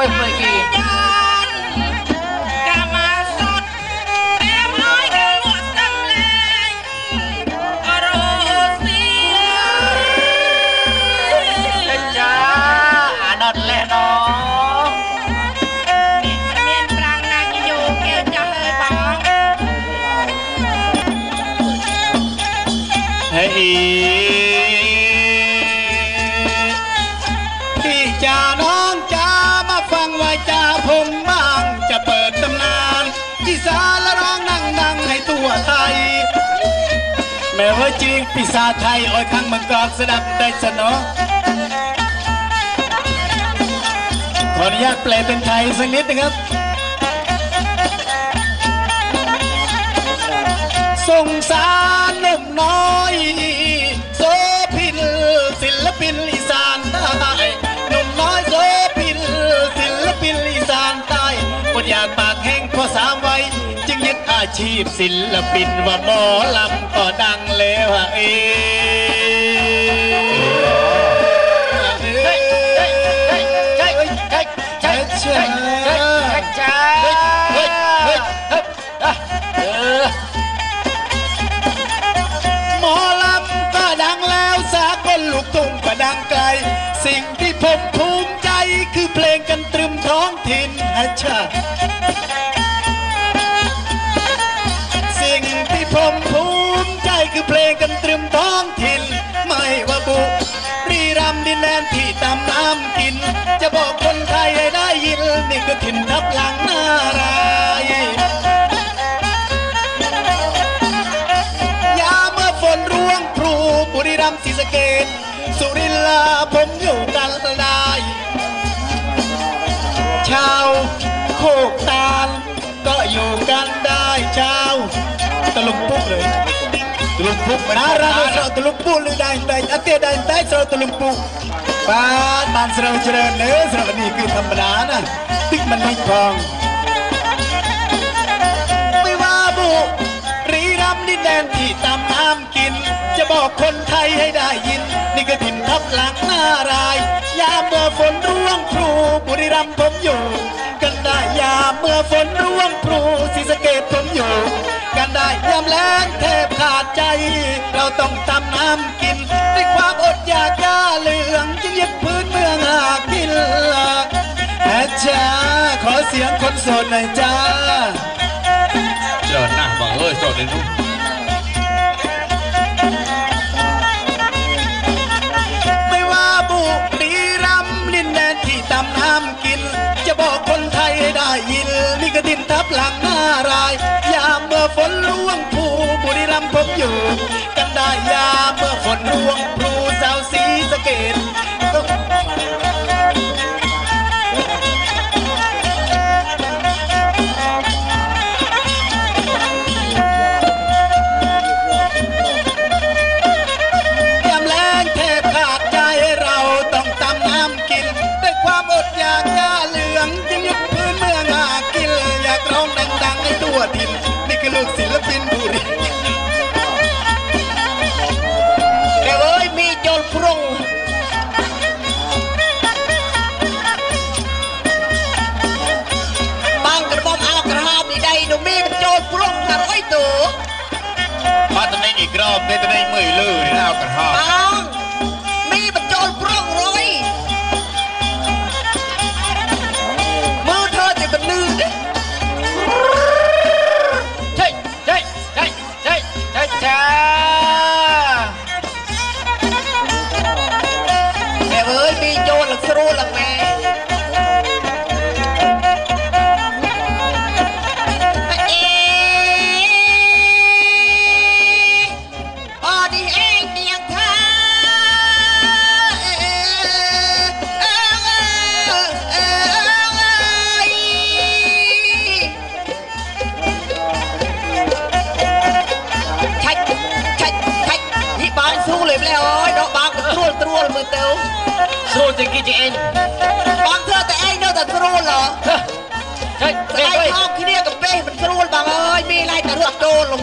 我不会给 เฮ้ยจริงปีศาจไทยโอ้ยข้างมังกรสดับได้สนอขออนุญาตแปลเป็นไทยสักนิดนะครับ สงสารหนุ่มน้อย ชีพศิลปินว่าหมอลำก็ดังแล้วอะเอหมอลำก็ดังแล้วสากลลูกทุ่งก็ดังไกล สิ่งที่ผมภูมิใจคือเพลงกันตรึมท้องถิ่นอาชาติ จะบอกคนไทยให้ได้ยิน นี่คือถิ่นทับหลังนารายยามเมื่อฝนร่วงพรูบุรีรัมย์ศรีสะเกดสุรินทร์ลาผมอยู่กันได้ชาวโคกตาล ก็อยู่กันได้ชาวตะลุงปุ๊กเลยตลุงพุกมันาราตะลุงปุ๊กหรือได้ได้อาเตียได้ได้ตะลุงปุ๊ก บ้านบ้านเสระเจริญเนื้อสระนี่คือธรรมดานะติ๊กมันไม่พองไม่ว่าบุรีรัมย์ดินแดนที่ตามน้ำกิน จะบอกคนไทยให้ได้ยิน นี่ก็ถิ่นทับหลังหน้าราย ยามเมื่อฝนร่วงพรูบุรีรัมย์ผมอยู่ กันได้ยามเมื่อฝนร่วง เสียงคนโสดหน่อยจ้าเจอหน้าบังเอ้ยโสดเลยลูก ព្រុងបាំងក្រមុំអោក្រហមនេះដៃនោះមានចូលព្រុងតាអុយទូបាត់តែនេះក្រមទេតែមួយលើអោក្រហម ស្រួលល្មែស្រួលមើលទៅ ស្រួលតែគេជាឯងបងធ្វើតែឯងនៅតែស្រួលហ៎ហេស្អីអោគ្នាកាពេះមិនស្រួលបងអើយមានឡាយតែរត់ចូលលំ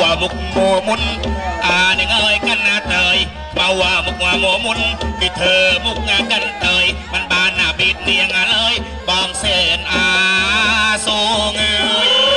ว่ามุกโมมุนอ่าเนี่ยเอ้ยกันนาเตยเมาว่ามุกว่าโมมุนที่เธอมุกงากันเตยมันบานหน้าบิดเนียงอะเลยบองเส้นอาสูงเอ้ย